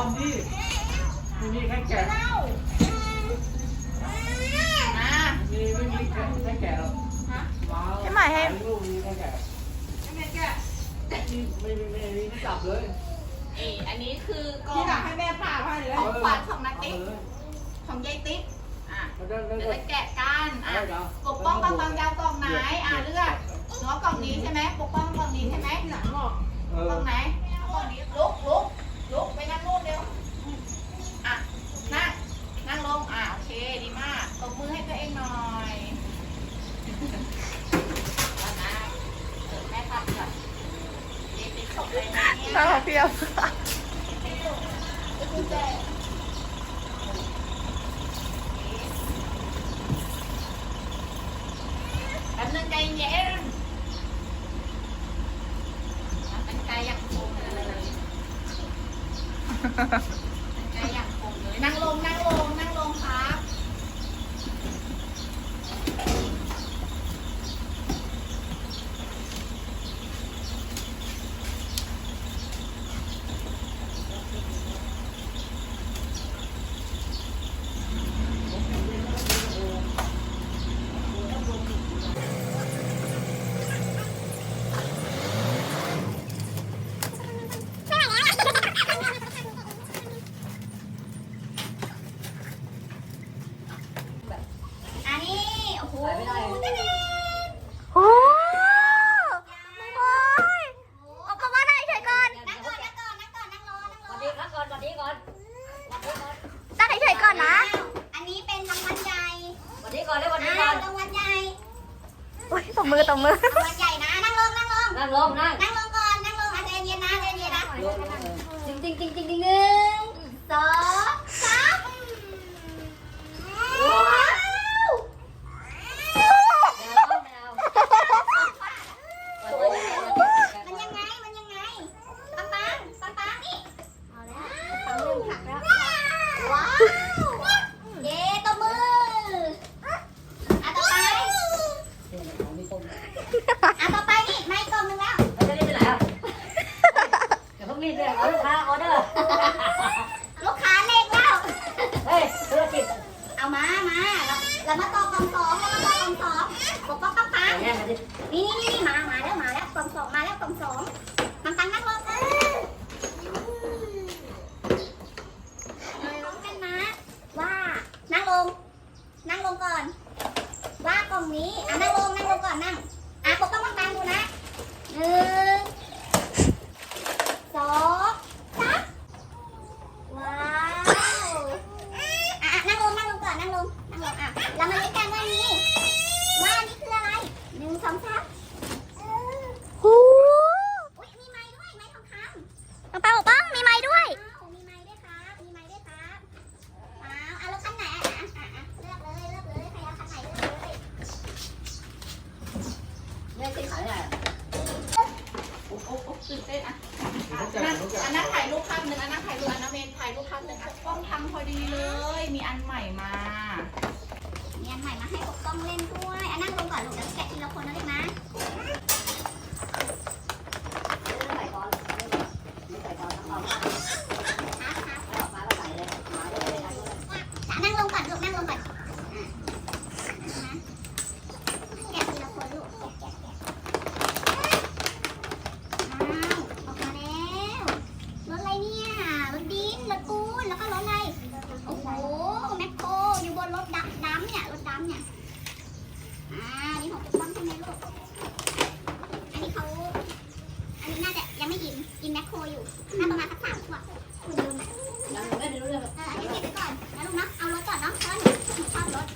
อมดิไม่มีแค่แกะเล่าอะมีไม่มีแค่แค่แกะหรอกฮะพี่หมายให้ ลูกมีแค่แกะยังไงแกะไม่มีไม่มีจับเลยนี่อันนี้คือกล่อที่งอยากให้แม่ผ่าให้เลยของขวัญของนักเอาติ๊กเลยของยายติ๊ก อะแล้วก็แล้วเดี๋ยวก็จะแกะกันอะได้ครับปกป้องบางบางยาวกล่องไหน อะเลือกหนูเอากล่องนี้ใช่ไหมปกป้องกล่องนี้ใช่ไหมหนังหรอกเอกล่อองไหนเอากล่องนี้ลุกลุกลุกไปนั่งนู่นเร็วอะนั่งนั่งลงอะโอ เคดีมากตบมือให้ตัวเองหน่อยแล้วนะเออแม่ทำก่อนเด็กติ๊กตกเลยนะเนี่ยข้าวเปรี้ยวแป๊บนึงใจเย็นเป็นใจอย่างคงเลยเป็นใจอย่างคงเลย นั่งลง นั่งลง นั่งลงครับ อันนี้ โอ้โหเจ๊เจ๊โอ้โอ้ยออกมาว่าได้เฉยก่อนนั่งก่อนนั่งก่อนนั่งก่อนนั่งรอนั่งรอวันนี้ครับก่อนวันนี้ก่อนวันนี้ก่อนตั้งเฉยๆก่อนนะอันนี้เป็นรางวัลใหญ่วันนี้ก่อนแล้ววันนี้อ้าก่อวนรางวัลใหญ่โอ้ยตบมือตบมือรางวัลใหญ่นะนั่งลงนั่งลงนั่งลงนั่งนั่งลงก่อนนั่งลงอะใจเย็นนะใจเย็นนะลงลงจริงจริงจริงจริงจริงหนึ่งสองสามว้าว ไม่เอาไม่เอา มันยังไง มันยังไง ปังปังปังปังนี่ เอาแล้วปังเริ่มหักแล้ว ว้าว เย้ตบมืออะต่อไป มีคน อะต่อไปนี่ไม่กล่องหนึงแล้ว จะรีบไปไหนอะเดี๋ยวพวกรีบเลยเอาลูกค้าออเดอร์ ลูกค้าเลขแล้ว เฮ้ยธุรกิจ เอามา มา เราเรามาต่อกองสองเรามาต่อกองสองปกป้องปังปังนี่นี่นี่มามาแล้วมาแล้วกองสองมาแล้วกองสองปังปังนั่งลงเออเลยร้องกันนะว่านั่งลง นั่งลงก่อน ว่ากล่องนี้อะนั่งลงนั่งลงก่อนนั่งปังปังดูนะหนึ่งสองสามว้าวอะอะนั่งลง นั่งลงก่อน นั่งลง นั่งลง อะ เรามาเล่นกันว่านี้ ว่านี่คืออะไรหนึ่งสองสาม โอ้ อุ้ยมีไม้ด้วย ไม้ทองคำ ปังปังปังมีไม้ด้วย อ้าวมีไม้ด้วยครับ มีไม้ด้วยครับอ้าวเอารถคันไหนอะอะอะอะเลือกเลย เลือกเลย ใครเอาคันไหนเลือกเลย ไม่ใช่ขายอะไร โอ้โหโอ้โหตื่นเต้นอะ ต้องจับ อันนั้น ต้องจับ อันนั้นถ่ายรูปภาพหนึ่งอันนั้นถ่ายรูปอันนั้นเมนถ่ายรูปภาพหนึ่งอะกล้องทำพอดีเลย มี อันใหม่มา มีอันใหม่มาให้ปกป้องเล่นด้วยอันนั่งลงก่อนลูกเดี๋ยวแกะทีละคนนะลูกนะ ใส่ก่อนไม่ใส่ก่อนต้องเอา ครับครับ ออกมาแล้วใส่เลยมาเลยนะ อะนั่งลงก่อนลูกนั่งลงก่อนอะนะแกะทีละคนลูกแกะแกะแกะอ้าวออกมาแล้วรถอะไรเนี่ยรถดินรถปูนแล้วก็รถอะไรโอ้โหแมคโครอยู่บนรถดำดำเนี่ยรถดำเนี่ยอ่านี่ของปกป้องใช่ไหมลูกอันนี้เขาอันนี้น่าจะยัง ไม่อินอินแมคโครอยู่น่าประมาณสักสามขวบคุณดูนะยังไม่ได้รู้เรื่องเอออันนี้เก็บไว้ก่อนแล้วลูกเนาะเอารถก่อนเนาะเพราะว่าหนูชอบรถ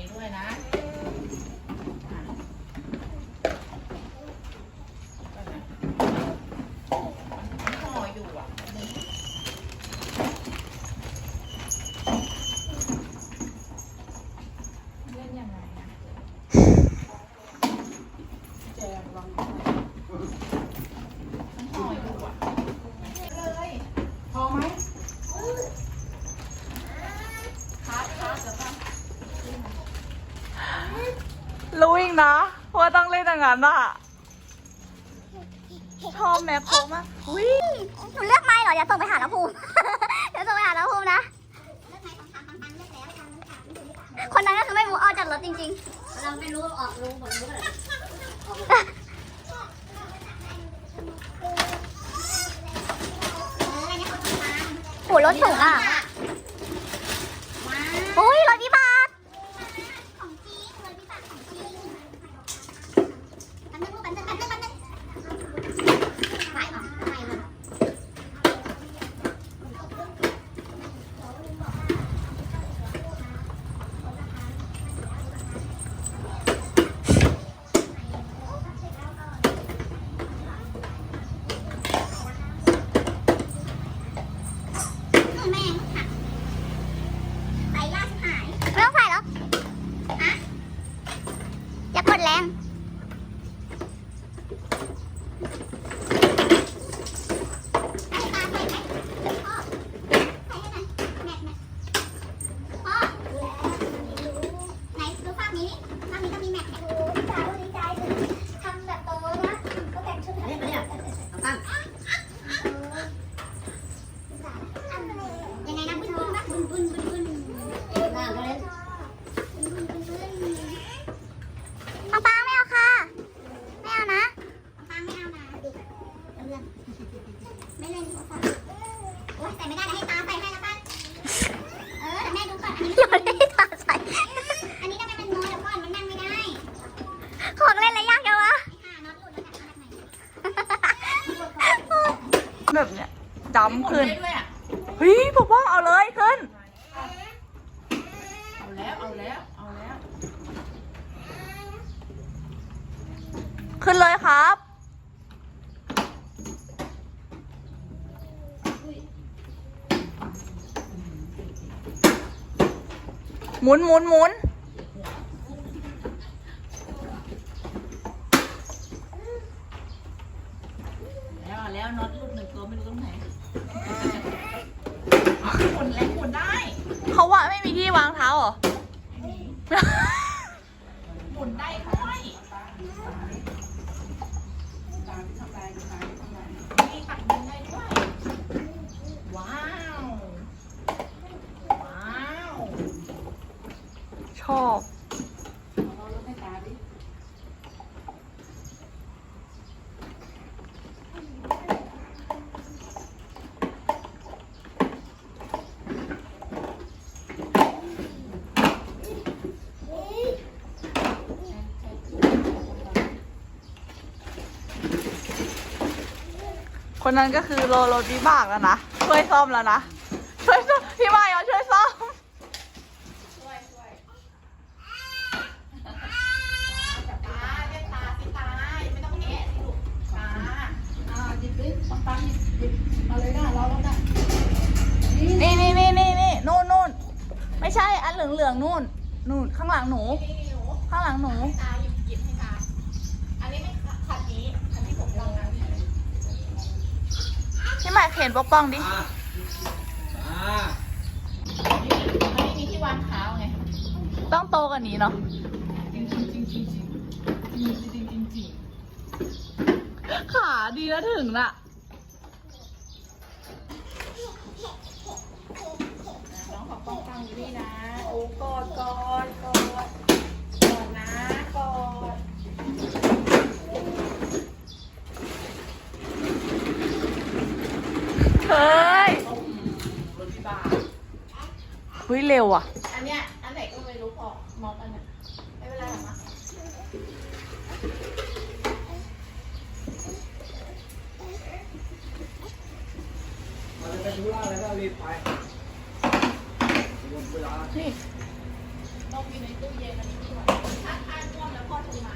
ี้ด้วยนะอย่อนยังไงนะแจกลอง งนั้นอะ ชอบแมคโครมาก อุ้ย หนูเลือกไม่เหรอ อย่าส่งไปหาแล้วมิ เดี๋ยวส่งไปหาน้าภูมินะ เลือกไหมสองสามสามสามเลือกแล้วทำมันถามมันถูกหรือเปล่า คนนั้นก็คือไม่มูออกจากรถจริง เราไม่รู้ออกรู้หมดรู้เลย เอออันนี้ของทาง ๆโหรถสูงอะ ว้าว โอ้ยรถวิบาก ของจริงเลยพี่ปากของจริงแป๊บนึงลูกแป๊บนึงแป๊บนึงแป๊บนึงไหวเหรอไหวเลย แม่งค่ะไปยากชิบหาย ไม่ต้องใส่แล้ว ฮะ อย่ากดแรง ไอ้ตาใส่ไหมพ่อใส่ให้หน่อยแม็กแม็กพ่อไหนดูภาพนี้ภาพนี้ก็มีแม็กแม็กดีใจดีใจทำแบบโตนะก็แต่งชุดแบบ เนี่ย นี้ เนี่ยตั้ง ยังไงนะบุญบุญนะบุญบุญบุญบุญ หน้าก็เล่น บุญบุญบุญบุญ ปังปังไม่เอาค่ะ ไม่เอานะ ฟังไม่เอานะดูเรื่องไม่เล่นดีกว่าฟังโอ๊ยใส่ไม่ได้แล้วให้ตาใส่ให้แล้วกันเออแต่แม่ดูก่อนอันนี้ อย่าได้ตาใส่ อันนี้ทำไมมันน้อยเดี๋ยวก่อนมันนั่งไม่ได้ ของเล่นอะไรยากจังวะ ไอ้ห่าน็อตหลุดแล้วกันมาจากไหน แบบเนี้ย ดำขึ้นได้ด้วยอะเฮ้ยผมว่าเอาเลยขึ้น เอาแล้วเอาแล้วเอาแล้ว ขึ้นเลยครับหมุนหมุนหมุน แล้วเอาแล้วน็อตลูกหนึ่งตัวไม่รู้ตรงไหนหมุนแล้วหมุนได้ เขาว่าไม่มีที่วางเท้าเหรอ หมุนได้ค่อยมีปัดหมุนได้ด้วย ว้าว ว้าว ชอบ คนนั้นก็คือโรโรถวิบากแล้วนะ ช่วยซ่อมแล้วนะ ช่วยซ่อมพี่ใบเอาช่วยซ่อม นี่นี่นี่นี่นี่นู่นนู่นไม่ใช่อันเหลืองเหลืองๆนู่นนู่นข้างหลังหนู ข้างหลังหนู ถ่ายเพจปกป้องดิไม่มีที่วางเท้าไง ต้องโตกว่านี้เนาะขาดีแล้วถึงละน้องขอป้องฟังอยู่นี่นะ โอ้กอดกอดกอดกอดนะกอด ฮ้ยเร็วอะ อันเนี้ยอันไหนก็ไม่รู้พอมองอันเนี้ยไม่เป็นไรหรอกนะมันจะไปธุระอะไรก็รีบไปหมดเวลา นี่ต้องมีในตู้เย็นอันนี้ด้วยถ้าทานร่วมแล้วพ่อโทรมา